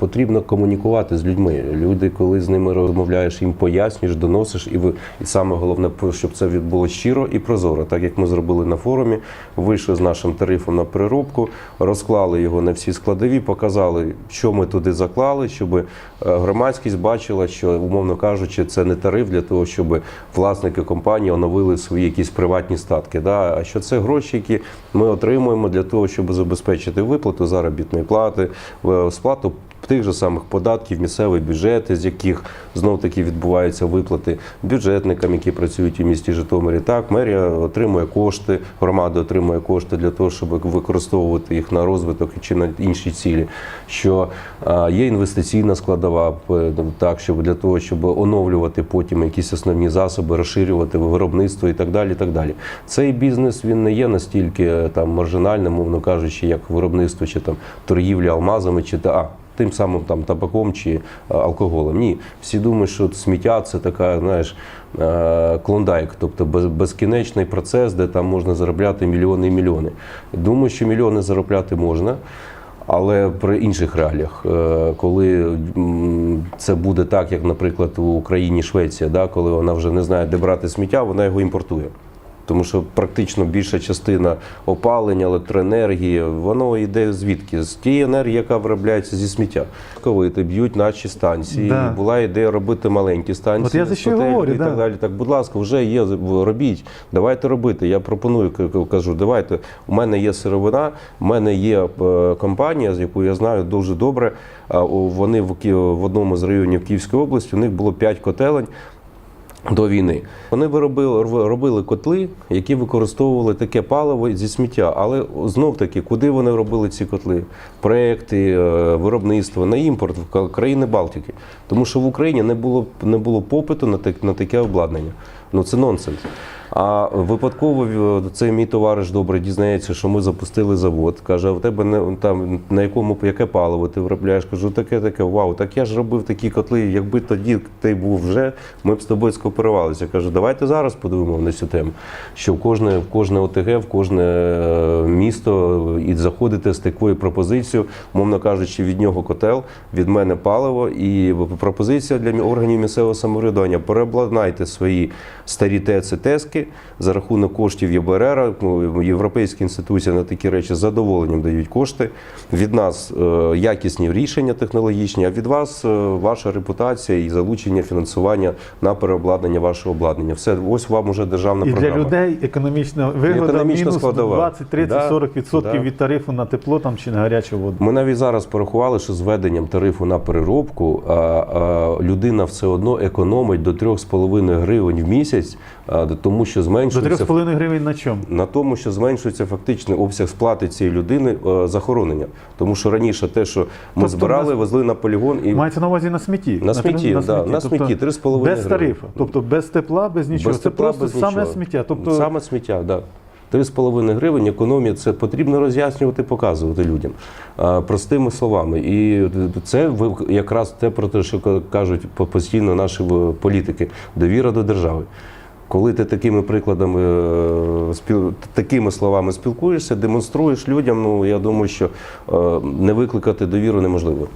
Потрібно комунікувати з людьми. Люди, коли з ними розмовляєш, їм пояснюєш, доносиш, і ви і саме головне, щоб це відбулося щиро і прозоро, так як ми зробили на форумі. Вийшли з нашим тарифом на переробку, розклали його на всі складові, показали, що ми туди заклали, щоб е, громадськість бачила, що умовно кажучи, це не тариф для того, щоб власники компанії оновили свої якісь приватні статки. Да? А що це гроші, які ми отримуємо для того, щоб забезпечити виплату заробітної плати, е, сплату тих же самих податків, місцеві бюджети, з яких знов таки відбуваються виплати бюджетникам, які працюють у місті Житомирі. Так, мерія отримує кошти, громада отримує кошти для того, щоб використовувати їх на розвиток чи на інші цілі. Що є інвестиційна складова, так щоб для того, щоб оновлювати потім якісь основні засоби, розширювати виробництво і так далі. Так далі. Цей бізнес він не є настільки е, там маржинальним, мовно кажучи, як виробництво чи там торгівля алмазами, чи та тим самим там табаком чи е, алкоголем. Ні, всі думають, що сміття це така, знаєш, е, клондайк, тобто безкінечний процес, де там можна заробляти мільйони і мільйони. Думаю, що мільйони заробляти можна. Але при інших реаліях, Е, коли це буде так, як, наприклад, у Україні Швеція, да, коли вона вже не знає, де брати сміття, вона його імпортує. Тому що практично більша частина опалення, електроенергії, воно йде звідки? З тієї енергії, яка виробляється зі сміття. Ковити б'ють наші станції. Да. Була ідея робити маленькі станції, От я за що й говорю, і так да. далі. Так, будь ласка, вже є, робіть, давайте робити. Я пропоную, кажу, давайте. У мене є сировина, у мене є е, компанія, з якою я знаю дуже добре. Вони в в одному з районів Київської області, у них було 5 котелень. До війни вони виробили робили котли, які використовували таке паливо зі сміття. Але знов таки, куди вони робили ці котли? Проекти, е, виробництво на імпорт в країни Балтики. Тому що в Україні не було не було попиту на так- на таке обладнання. Ну це нонсенс. А випадково е, цей мій товариш добре дізнається, що ми запустили завод. Каже, а в тебе не там на якому яке паливо ти виробляєш? Кажу, таке, таке. Вау, так я ж робив такі котли. Якби тоді ти був вже, ми б з тобою скооперувалися. Кажу, давайте зараз подивимо на цю тему. Що в кожне, в кожне ОТГ, в кожне е, місто і заходите з такою пропозицією, мовно кажучи, від нього котел, від мене паливо. І пропозиція для органів місцевого самоврядування: переобладнайте свої старі ТЕЦи, ТЕСки за рахунок коштів ЄБРР. Ну, Європейські інституції на такі речі з задоволенням дають кошти. Від нас е, якісні рішення технологічні, а від вас е, ваша репутація і залучення фінансування на переобладнання вашого обладнання. Все, ось вам уже державна І для людей економічна вигода Економічна мінус складова. 20, 30, Да, 40 відсотків да. від тарифу на тепло там чи на гарячу воду. Ми навіть зараз порахували, що з введенням тарифу на переробку а, а, людина все одно економить до 3,5 гривень в місяць, а, тому що До зменшується 3,5 гривень на чому? на тому, що зменшується фактичний обсяг сплати цієї людини е, захоронення. Тому що раніше те, що ми Тобто збирали, на- везли на полігон і Мається на увазі на смітті. На смітті, да, на Тобто смітті, 3,5 Без тарифу, тобто без тепла, без нічого. без Це тепла, просто без саме нічого. сміття. Тобто Саме сміття, так. Да. 3,5 гривень економія це потрібно роз'яснювати, показувати людям простими словами. І це якраз те про те, що кажуть постійно наші в- політики довіра до держави. Коли ти такими прикладами, е, спіл... такими словами спілкуєшся, демонструєш людям, ну я думаю, що е, не викликати довіру неможливо.